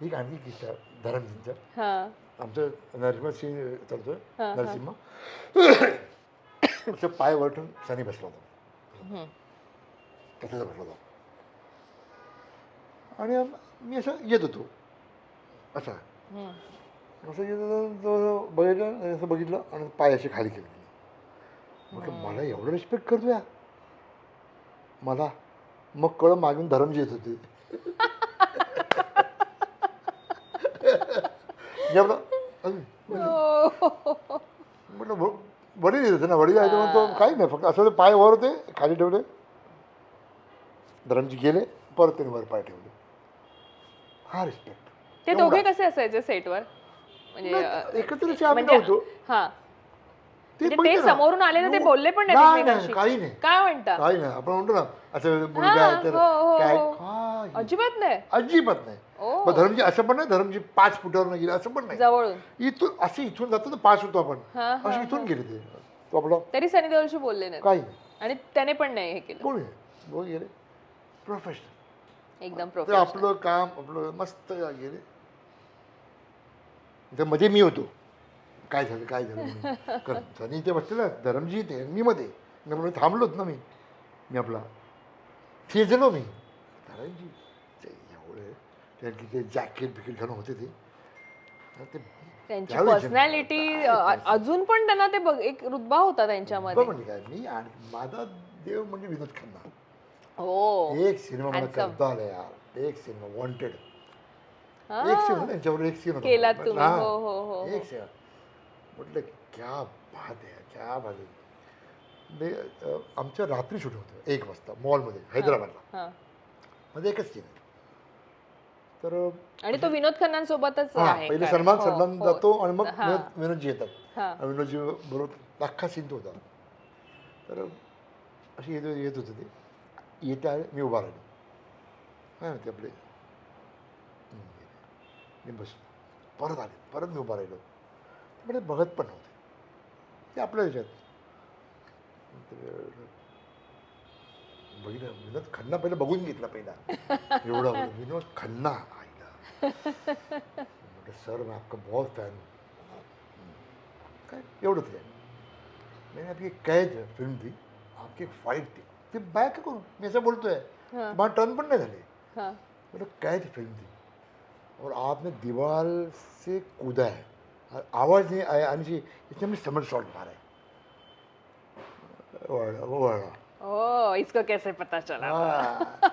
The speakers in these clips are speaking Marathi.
ही आणखी किस्सा धरमजींचा हा. आमचं नरसिंह सिंह चालतोय हा, हा. नरसिंह. त्याचा पाय वरटून सनी बसला होता. हम्म. बसला होता. आणि आम- मी असं येत होतो. असा. हम्म. असं येत होतो तो बघितलं आणि असं बघितलं आणि पाय असे खाली केले. म्हटलं मला एवढं रिस्पेक्ट करतो या मला मग कळ मागून धरमजी येत होते. हो. म्हटलं वडील येत होते ना वडील आहे तर तो काही नाही फक्त असं ते पाय वर होते खाली ठेवले धरमजी गेले परत त्यांनी वर पाय ठेवले हा रिस्पेक्ट ते दोघे कसे असायचे सेटवर म्हणजे एकत्र असे आम्ही म्हणजे ते म्हणजे बघितलं ते ना. समोरून आले ना ते बोलले पण नाही नाही, नाही, एकमेकांशी. काही नाही. काय म्हणता? काही नाही आपण म्हणतो ना असं मुलगा हा, आहे तर हो, हो, काय? हो. काय अजिबात नाही. अजिबात नाही. ओ. मग धरमजी असं पण नाही धरमजी पाच फुटावर गेले असं पण नाही. जवळून. इथून असे इथून जातो ना पाच होतो आपण. हा, हा, असे इथून गेले ते. तो आपला तरी सनी देओलशी बोलले नाही काही नाही. आणि त्याने पण नाही हे केलं. कोणी दोन गेले. प्रोफेशनल एकदम तर प्रोफेशनल आपलं काम आपलं मस्त गेले. तर मध्ये मी होतो. काय झालं काय झालं म्हणून. कारण सनी इथे बसलेला धरमजी इथे मी मध्ये. म्हणून थांबलोच ना मी. मी आपला थिजलो मी. धरमजी ते एवढे त्यांची ते जॅकेट बिकेट घालून होते ते. त्यांची पर्सनॅलिटी अजून पण त्यांना ते बघ एक रुतबा होता त्यांच्यामध्ये. म्हणजे काय? मी आणि माझा देव म्हणजे विनोद खन्ना. हो. एक सिनेमा मला. करता आला यार. एक सिनेमा वॉन्टेड. एक सीन होता त्यांच्यावर एक सीन होता केलात म्हटलं, तुम्ही. हा. हो, हो, हो, हो. एक सीन म्हटलं क्या बात आहे क्या बात आहे मी अ, आमचं रात्री शूट होतं एक वाजता मॉलमध्ये हैदराबादला. मध्ये एकच सीन आहे तर आणि तो विनोद खन्नांसोबतच पहिले? सलमान हो, सलमान हो. जातो आणि मग. विनोद विनोदजी येतात विनोदजी बरोबर अख्खा सीन तो होता तर अशी येत येत होते ते येते आहे मी उभा राहिलो काय म्हणते आपले. मी बसलो परत आले परत मी उभा राहिलो म्हणजे बघत पण नव्हते ते आपल्या ह्याच्यात तर, बघितलं विनोद खन्ना पहिला बघून घेतला पहिला. एवढा विनोद खन्ना आईला. म्हटलं सर मैं आपका बहुत फैन काय? एवढंच आहे. मैंने आपकी एक कैद फिल्म थी आपकी एक फाईट थी ते बॅक करू? मी असं बोलतोय. हा. मला टर्न पण नाही झाले. मतलब कैद फिल्म थी और आपने दीवार से कूदा है. आवाज़ नहीं आया आने से इसने हमने समर शॉट मारा है वड़ा वड़ा ओ इसको कैसे पता चला हाँ।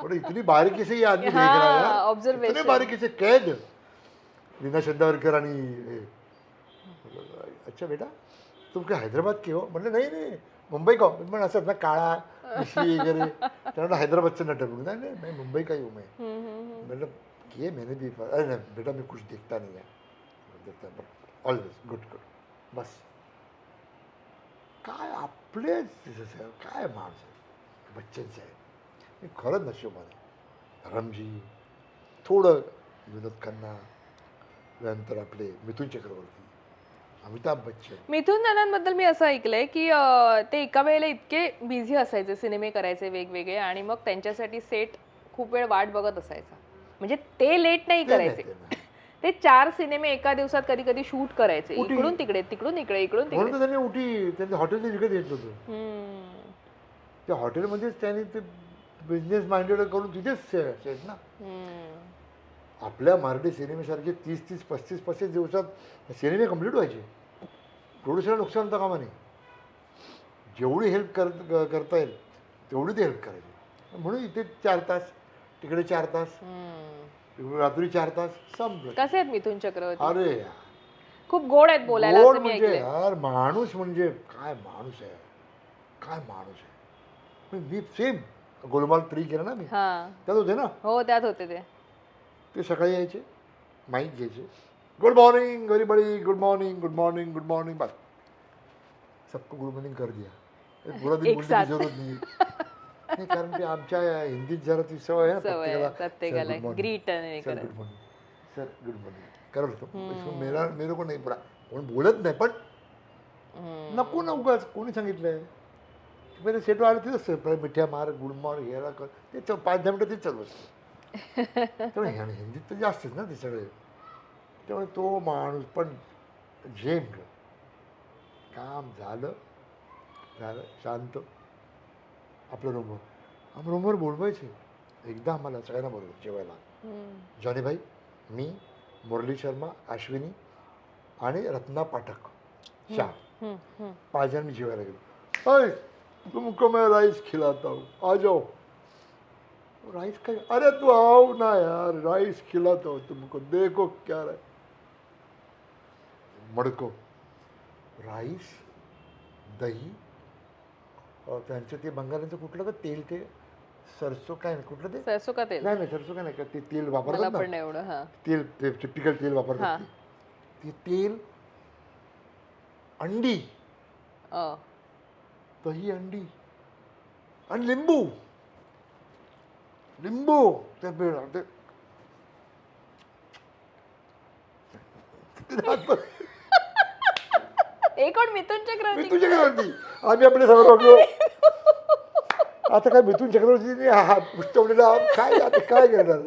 बोले इतनी बारीकी से ये आदमी देख रहा है हाँ, यार. इतने बारीकी से कैद रीना चंदावरकर आणि हे. अच्छा बेटा तुम क्या हैदराबाद के हो म्हणलं नाही नाही मुंबई का हो?" पण असं ना काळा मिशी वगैरे त्यामुळे हैदराबादचं नटक नाही नाही मैं मुंबई का ही हूँ मैं हम्म, हम्म, हम्म. मतलब ये मैंने भी अरे बेटा मैं कुछ देखता नहीं है देखता बट ऑलवेज गुड गुड बस. काय आपलेच आहे काय माणूस आहे बच्चनचे आहे मी खरंच नशिबान आहे. रमजी थोडं विनोद खन्ना त्यानंतर आपले मिथुन चक्रवर्ती अमिताभ बच्चन. मिथुन दादांबद्दल मी असं ऐकलंय की अं, ते एका वेळेला इतके बिझी असायचे सिनेमे करायचे वेगवेगळे आणि मग त्यांच्यासाठी सेट खूप वेळ वाट बघत असायचा. म्हणजे ते लेट नाही करायचे. नाही. ते चार सिनेमे एका दिवसात कधी कधी शूट करायचे? इकडून तिकडे तिकडून इकडे इकडून तिकडे म्हणून तर त्यांनी उठी त्यांनी हॉटेलने विकत घेतलं होतं हम्म. त्या हॉटेलमध्येच त्यांनी ते बिझनेस माइंडेड करून तिथेच ना हम्म. आपल्या मराठी सिनेमेसारखे तीस तीस पस्तीस पस्तीस दिवसात सिनेमे कंप्लीट व्हायचे प्रोड्युसरला नुकसान होता कामा नाही जेवढी हेल्प कर क- करता येईल तेवढी ते हेल्प करायची म्हणून इथे चार तास तिकडे चार तास हम्म. रात्री चार तास संपलं. कसे आहेत मिथुन चक्रवर्ती? अरे यार, खूप गोड आहेत बोलायला गोड असं मी म्हणजे ऐकलंय. यार माणूस म्हणजे काय माणूस आहे? काय माणूस आहे? मी सेम गोलमाल थ्री केलं ना मी. हा. त्यात होते ना? हो त्यात होते ते. ते सकाळी यायचे माईक घ्यायचे. Good morning everybody good morning good morning good morning बस. सबको गुड मॉर्निंग कर दिया. ये पूरा दिन एक बोलने साथ. की जरूरत नहीं. नहीं कारण की आमच्या हिंदीत जरा ती सवय आहे ना सवय आहे, प्रत्येकाला "Sir, good morning." ग्रीट नाही सर करत. Good morning sir good morning करत मेरा मेरे को नाही पडा. कोण बोलत नाही पण हम्म. नको ना उगाच. कोणी सांगितलंय? पहिले सेटवर आलं तिथंच मिठ्या मार गुड मॉर्निंग याला कर. ते च- पाच दहा मिनटं तेच चालू असतं. त्यामुळे ह्या- हिंदीत तर जास्तच ना ते सगळे. त्यामुळे तो माणूस पण झेम काम झालं झालं शांत. आपलं रूमवर आम्ही रूमवर बोलवायचे. एकदा आम्हाला सगळ्यांना बोलवलं जेवायला. हम्म. जॉनीभाई मी मुरली शर्मा अश्विनी आणि रत्ना पाठक. शाह. पाच जण मी जेवायला गेलो. अय तुमको मैं राइस खिलाता हूँ आ जाओ. राइस का अरे तू आओ ना यार. राइस खिलाता हूँ तुमको देखो क्या रहा मडको. राईस दही त्यांचं ते बंगाल्यांचं कुठलं का? तेल ते सरसो काय कुठलं ते? सरसो का तेल? नाही नाही सरसो काय नाही का ते तेल वापरतात पण ना एवढं हा. तेल ते टिपिकल तेल. वापरतात ते. तेल अंडी. दही अंडी. आणि लिंबू. लिंबू. ते पिळलं, ते. कोण मिथुन चक्रवर्ती आम्ही आपले सगळं बघलो आता काय मिथून चक्रवर्तीने हा पुस्तवलेला काय आता काय करणार?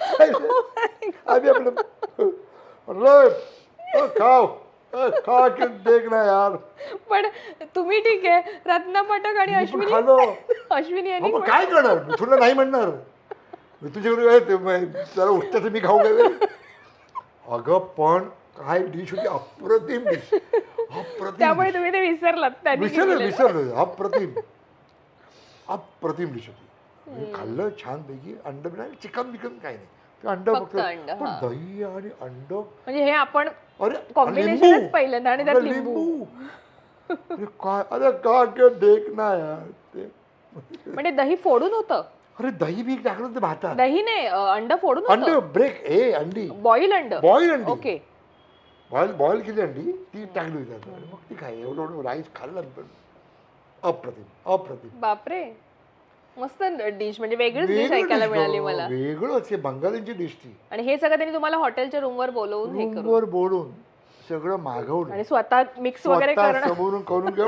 नाही. आम्ही आपलं म्हणलं "अ, खाओ. अ, खा के देख ना यार. पण तुम्ही ठीक आहे. रत्ना पाठक आणि अश्विनी खाल्लो अश्विनी यांनी मग काय करणार? मिथूनला नाही म्हणणार. मी तुझ्याकडे त्याला उठतं मी खाऊ काय अगं पण काय डिश होती अप्रतिम डिश अप्रतिम त्यामुळे तुम्ही ते विसरलात त्यांनी विसरलं केलेलं. विसरलं. अप्रतिम. अप्रतिम डिश होती मी खाल्लं छानपैकी अंड बिना चिकन बिकन काही नाही. ते अंड फक्त फक्त अंड, पण हा. दही आणि अंड. म्हणजे हे आपण अरे Combinationच लिंबू. पहिल्यांदा आणि त्यात लिंबू. अरे काय? अरे का के देख ना यार. ते म्हणजे दही फोडून होतं? अरे दही बी टाकलं होतं भातात. दही नाही अ, अंड फोडून अंड होतं? ब्रेक ए अंडी. बॉईल अंड. बॉईल अंडी. ओके बॉईल बॉईल केली अंडी ती टाकली होती त्यात. आणि मग ती काय एवढं एवढं राईस खाल्लं पण. अप्रतिम अप्रतिम. बापरे. मस्त डिश म्हणजे वेगळीच डिश ऐकायला मिळाली. मला. वेगळंच हे बंगालींची डिश ती. आणि हे सगळं त्यांनी तुम्हाला हॉटेलच्या रूमवर बोलवून हे रूमवर बोलून सगळं मागवलं. आणि स्वतः मिक्स वगैरे स्वतः करणं समोरून करून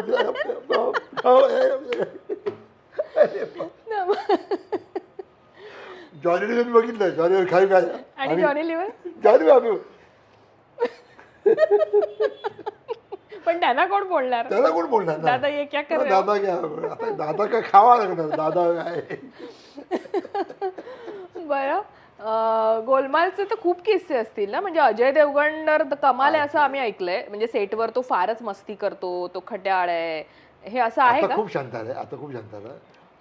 जॉनी बघितलं. जॉनी खाई काय आणि जॉनी लिव्हर जॉनी आम्ही पण त्यांना कोण बोलणार? त्याला कोण बोलणार? ना? दादा ये क्या कर रहे हो? दादा क्या आता दादा काय खावा लागणार? दादा काय? बरं. अं, गोलमालचे तर खूप किस्से असतील ना? म्हणजे अजय देवगण तर कमाल आहे असं आम्ही ऐकलंय. म्हणजे सेटवर तो फारच मस्ती करतो तो खट्याळ आहे. हे असं आहे आता का? खूप शांत आलाय आता खूप शांत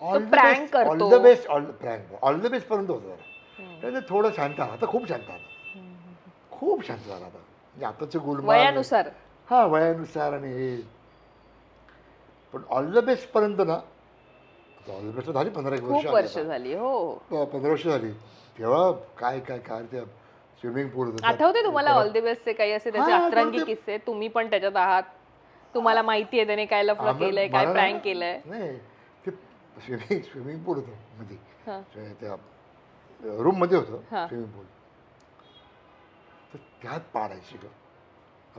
तो all the prank best all करतो. The best all prank all the best पर्यंत होतं. जरा थोडं शांत आला आता खूप शांत आला खूप शांत झाला आता. आताचे गुलमाल वयानुसार. हा वयानुसार आणि हे. पण ऑल द बेस्ट पर्यंत ना ऑल द बेस्ट झाली पंधरा एक वर्ष खूप वर्ष आता. झाली हो. प- पंधरा वर्ष झाली. तेव्हा काय काय काय त्या स्विमिंग पूल आठवते तुम्हाला ऑल दी बेस्टचे काही असे त्याचे हा, अतरंगी. किस्से? तुम्ही पण त्याच्यात आहात. तुम्हाला माहिती आहे त्याने काय लफडं आम्ही- केलंय काय प्रँक केलंय. नाही ते स्विमिंग स्विमिंग पूल होतं मध्ये. हा. ते- त्या रूममध्ये होतं हा. स्विमिंग पूल तर त्यात पाडायची ग.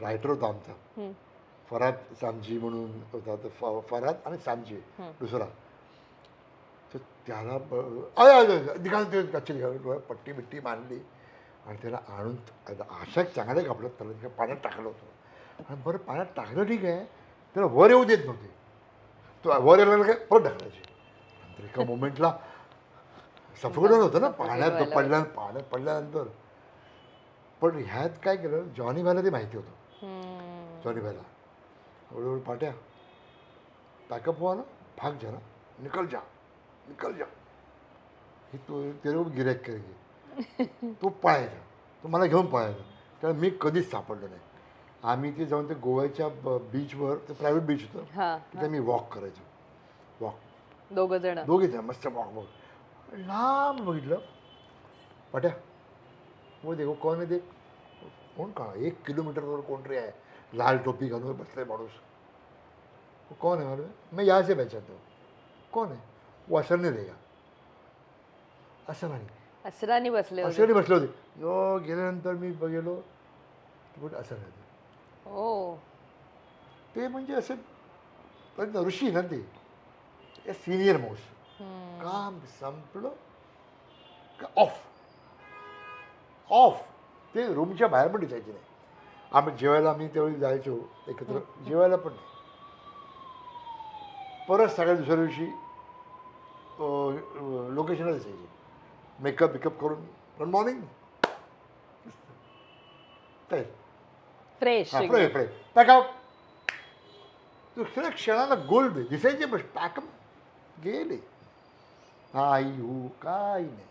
रायटर होता आमचा. फराद सामजी म्हणून होता तर फ- फराद आणि सामजी हम्म. दुसरा. तर त्याला निघाल कच्ची निघाल. पट्टी बिट्टी बांधली आणि त्याला आणून अशा चांगल्या कपड्यात त्याला तिथे पाण्यात टाकलं होतं. आणि बरं पाण्यात टाकलं ठीक आहे. त्याला वर येऊ देत नव्हते. तो वर येणार काय परत ढकलायचे. नंतर एका मोमेंटला सफोकेशन होतं ना. पाण्यात पडल्या पाण्यात पडल्यानंतर पण ह्यात काय केलं जॉनी भाईला ते माहिती होतं. जॉनी भाईला. हळूहळू पाट्या. पॅकअप हुआ ना भाग जा ना. निकल जा निकल जा. हे तो तेरे गिरायक करेंगे. तो पळायचा. तो मला घेऊन पळायचा. त्याला मी कधीच सापडलो नाही. आम्ही ते जाऊन ते गोव्याच्या बीचवर ते प्रायव्हेट बीच होतं. हा. तिथे मी वॉक करायचो. वॉक दोघ जण. दोघे जण मस्त वॉक वॉक लांब बघितलं. पाट्या. वो देखो कौन आहे ते कोण का एक किलोमीटरवर कोणतरी आहे लाल टोपी घालून बसले माणूस वो कौन है मालूम? है मैं यहाँ से पहचानता हूँ। कौन है? वो असर नहीं असं नाही। असरानी बसले बसले होते। जो गेल्यानंतर मी बघेलो पण असं नाही हो ते म्हणजे असे पण ऋषी ना ते. सिनियर माऊस हम्म. काम संपलं ऑफ ऑफ ते रूमच्या बाहेर पण दिसायचे नाही. आम्ही जेवायला आम्ही त्यावेळी जायचो एकत्र. जेवायला पण नाही. परत सगळ्या दुसऱ्या दिवशी लोकेशनला दिसायचे मेकअप बिकअप करून. गुड मॉर्निंग काय फ्रेश हा पुढे पुढे पॅकआउट दुसऱ्या क्षणाला गोल्ड दिसायचे बस पॅकअप गेले. आई हो काय नाही.